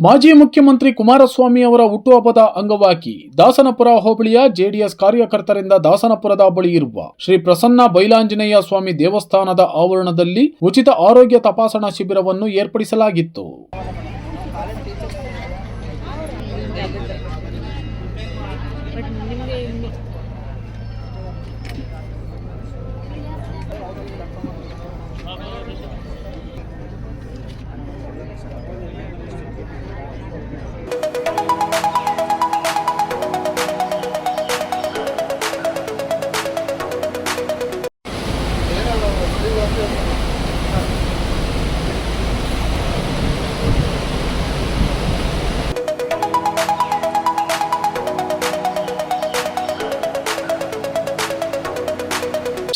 ಮಾಜಿ ಮುಖ್ಯಮಂತ್ರಿ ಕುಮಾರಸ್ವಾಮಿ ಅವರ ಹುಟ್ಟುಹಬ್ಬದ ಅಂಗವಾಗಿ ದಾಸನಪುರ ಹೋಬಳಿಯ ಜೆಡಿಎಸ್ ಕಾರ್ಯಕರ್ತರಿಂದ ದಾಸನಪುರದ ಬಳಿ ಇರುವ ಶ್ರೀ ಪ್ರಸನ್ನ ಬೈಲಾಂಜನೇಯ ಸ್ವಾಮಿ ದೇವಸ್ಥಾನದ ಆವರಣದಲ್ಲಿ ಉಚಿತ ಆರೋಗ್ಯ ತಪಾಸಣಾ ಶಿಬಿರವನ್ನು ಏರ್ಪಡಿಸಲಾಗಿತ್ತು.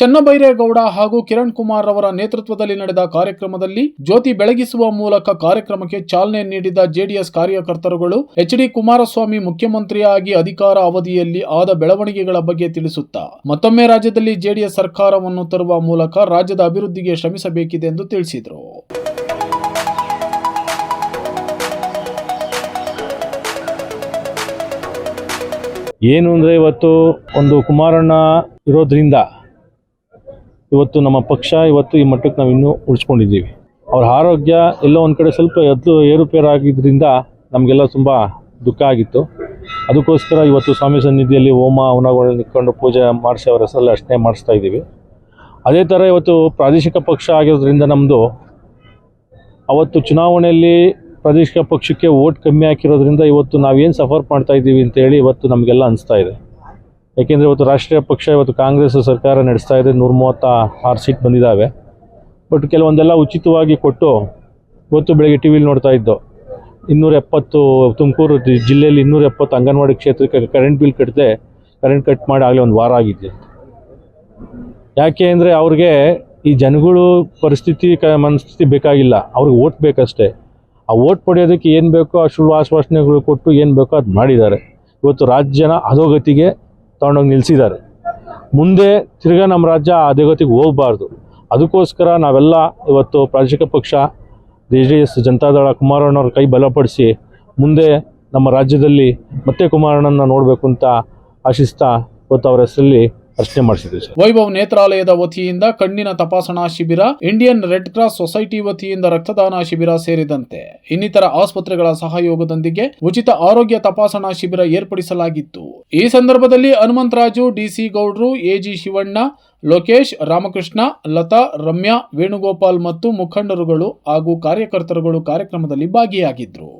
ಚನ್ನಬೈರೇಗೌಡ ಹಾಗೂ ಕಿರಣ್ ಕುಮಾರ್ ಅವರ ನೇತೃತ್ವದಲ್ಲಿ ನಡೆದ ಕಾರ್ಯಕ್ರಮದಲ್ಲಿ ಜ್ಯೋತಿ ಬೆಳಗಿಸುವ ಮೂಲಕ ಕಾರ್ಯಕ್ರಮಕ್ಕೆ ಚಾಲನೆ ನೀಡಿದ ಜೆಡಿಎಸ್ ಕಾರ್ಯಕರ್ತರುಗಳು ಎಚ್ ಡಿ ಕುಮಾರಸ್ವಾಮಿ ಮುಖ್ಯಮಂತ್ರಿಯಾಗಿ ಅಧಿಕಾರ ಅವಧಿಯಲ್ಲಿ ಆದ ಬೆಳವಣಿಗೆಗಳ ಬಗ್ಗೆ ತಿಳಿಸುತ್ತಾ, ಮತ್ತೊಮ್ಮೆ ರಾಜ್ಯದಲ್ಲಿ ಜೆಡಿಎಸ್ ಸರ್ಕಾರವನ್ನು ತರುವ ಮೂಲಕ ರಾಜ್ಯದ ಅಭಿವೃದ್ಧಿಗೆ ಶ್ರಮಿಸಬೇಕಿದೆ ಎಂದು ತಿಳಿಸಿದರು. ಏನು ಅಂದರೆ ಇವತ್ತು ಒಂದು ಕುಮಾರಣ್ಣ ಇರೋದ್ರಿಂದ ಇವತ್ತು ನಮ್ಮ ಪಕ್ಷ, ಇವತ್ತು ಈ ಮಟ್ಟಕ್ಕೆ ನಾವು ಇನ್ನೂ ಉಳಿಸ್ಕೊಂಡಿದ್ದೀವಿ. ಅವ್ರ ಆರೋಗ್ಯ ಎಲ್ಲೋ ಒಂದು ಕಡೆ ಸ್ವಲ್ಪ ಎದ್ದು ಏರುಪೇರಾಗಿದ್ದರಿಂದ ನಮಗೆಲ್ಲ ತುಂಬ ದುಃಖ ಆಗಿತ್ತು. ಅದಕ್ಕೋಸ್ಕರ ಇವತ್ತು ಸ್ವಾಮಿ ಸನ್ನಿಧಿಯಲ್ಲಿ ಹೋಮ ಹವನಗಳನ್ನ ಇಟ್ಕೊಂಡು ಪೂಜೆ ಮಾಡಿಸಿ ಅವರ ಹೆಸರಲ್ಲಿ ಅರ್ಚನೆ ಮಾಡಿಸ್ತಾ ಇದ್ದೀವಿ. ಅದೇ ಥರ ಇವತ್ತು ಪ್ರಾದೇಶಿಕ ಪಕ್ಷ ಆಗಿರೋದ್ರಿಂದ ನಮ್ಮದು ಅವತ್ತು ಚುನಾವಣೆಯಲ್ಲಿ ಪ್ರಾದೇಶಿಕ ಪಕ್ಷಕ್ಕೆ ವೋಟ್ ಕಮ್ಮಿ ಹಾಕಿರೋದ್ರಿಂದ ಇವತ್ತು ನಾವೇನು ಸಫರ್ ಮಾಡ್ತಾ ಇದ್ದೀವಿ ಅಂತೇಳಿ ಇವತ್ತು ನಮಗೆಲ್ಲ ಅನಿಸ್ತಾ ಇದೆ. ಯಾಕೆಂದರೆ ಇವತ್ತು ರಾಷ್ಟ್ರೀಯ ಪಕ್ಷ, ಇವತ್ತು ಕಾಂಗ್ರೆಸ್ ಸರ್ಕಾರ ನಡೆಸ್ತಾ ಇದೆ. ನೂರ ಮೂವತ್ತ ಆರು ಸೀಟ್ ಬಂದಿದ್ದಾವೆ ಬಟ್ ಕೆಲವೊಂದೆಲ್ಲ ಉಚಿತವಾಗಿ ಕೊಟ್ಟು ಇವತ್ತು ಬೆಳಗ್ಗೆ ಟಿ ವಿಲಿ ನೋಡ್ತಾ ಇದ್ದೋ. ಇನ್ನೂರ ಎಪ್ಪತ್ತು ತುಮಕೂರು ಜಿಲ್ಲೆಯಲ್ಲಿ ಇನ್ನೂರ ಎಪ್ಪತ್ತು ಅಂಗನವಾಡಿ ಕ್ಷೇತ್ರಕ್ಕೆ ಕರೆಂಟ್ ಬಿಲ್ ಕಟ್ಟದೆ ಕರೆಂಟ್ ಕಟ್ ಮಾಡಿ ಆಗಲೇ ಒಂದು ವಾರ ಆಗಿದೆ ಯಾಕೆ ಅಂದರೆ ಅವ್ರಿಗೆ ಈ ಜನಗಳು ಪರಿಸ್ಥಿತಿ ಕ ಮನಸ್ಥಿತಿ ಬೇಕಾಗಿಲ್ಲ. ಅವ್ರಿಗೆ ಓಟ್ ಬೇಕಷ್ಟೇ. ಆ ಓಟ್ ಪಡೆಯೋದಕ್ಕೆ ಏನು ಬೇಕೋ ಸುಳ್ಳು ಆಶ್ವಾಸನೆಗಳು ಕೊಟ್ಟು ಏನು ಬೇಕೋ ಅದು ಮಾಡಿದ್ದಾರೆ. ಇವತ್ತು ರಾಜ್ಯನ ಅಧೋಗತಿಗೆ ತಗೊಂಡೋಗಿ ನಿಲ್ಲಿಸಿದ್ದಾರೆ ಮುಂದೆ ತಿರ್ಗಾ ನಮ್ಮ ರಾಜ್ಯ ಆ ಹೋಗಬಾರ್ದು. ಅದಕ್ಕೋಸ್ಕರ ನಾವೆಲ್ಲ ಇವತ್ತು ಪ್ರಾದೇಶಿಕ ಪಕ್ಷ ಜೆ ಡಿ ಎಸ್ ಜನತಾದಳ ಕುಮಾರಣ್ಣವ್ರ ಕೈ ಬಲಪಡಿಸಿ ಮುಂದೆ ನಮ್ಮ ರಾಜ್ಯದಲ್ಲಿ ಮತ್ತೆ ಕುಮಾರಣ್ಣನ ನೋಡಬೇಕು ಅಂತ ಆಶಿಸ್ತಾ ಇವತ್ತು ಅವರ ಹೆಸರಲ್ಲಿ ಅರ್ಚನೆ ಮಾಡಿಸಿದ್ರು ವೈಭವ್ ನೇತ್ರಾಲಯದ ವತಿಯಿಂದ ಕಣ್ಣಿನ ತಪಾಸಣಾ ಶಿಬಿರ, ಇಂಡಿಯನ್ ರೆಡ್ ಕ್ರಾಸ್ ಸೊಸೈಟಿ ವತಿಯಿಂದ ರಕ್ತದಾನ ಶಿಬಿರ ಸೇರಿದಂತೆ ಇನ್ನಿತರ ಆಸ್ಪತ್ರೆಗಳ ಸಹಯೋಗದೊಂದಿಗೆ ಉಚಿತ ಆರೋಗ್ಯ ತಪಾಸಣಾ ಶಿಬಿರ ಏರ್ಪಡಿಸಲಾಗಿತ್ತು. ಈ ಸಂದರ್ಭದಲ್ಲಿ ಹನುಮಂತರಾಜು, ಡಿಸಿ ಗೌಡ್ರು, ಎಜಿ ಶಿವಣ್ಣ, ಲೋಕೇಶ್, ರಾಮಕೃಷ್ಣ, ಲತಾ, ರಮ್ಯಾ, ವೇಣುಗೋಪಾಲ್ ಮತ್ತು ಮುಖಂಡರುಗಳು ಹಾಗೂ ಕಾರ್ಯಕರ್ತರುಗಳು ಕಾರ್ಯಕ್ರಮದಲ್ಲಿ ಭಾಗಿಯಾಗಿದ್ರು.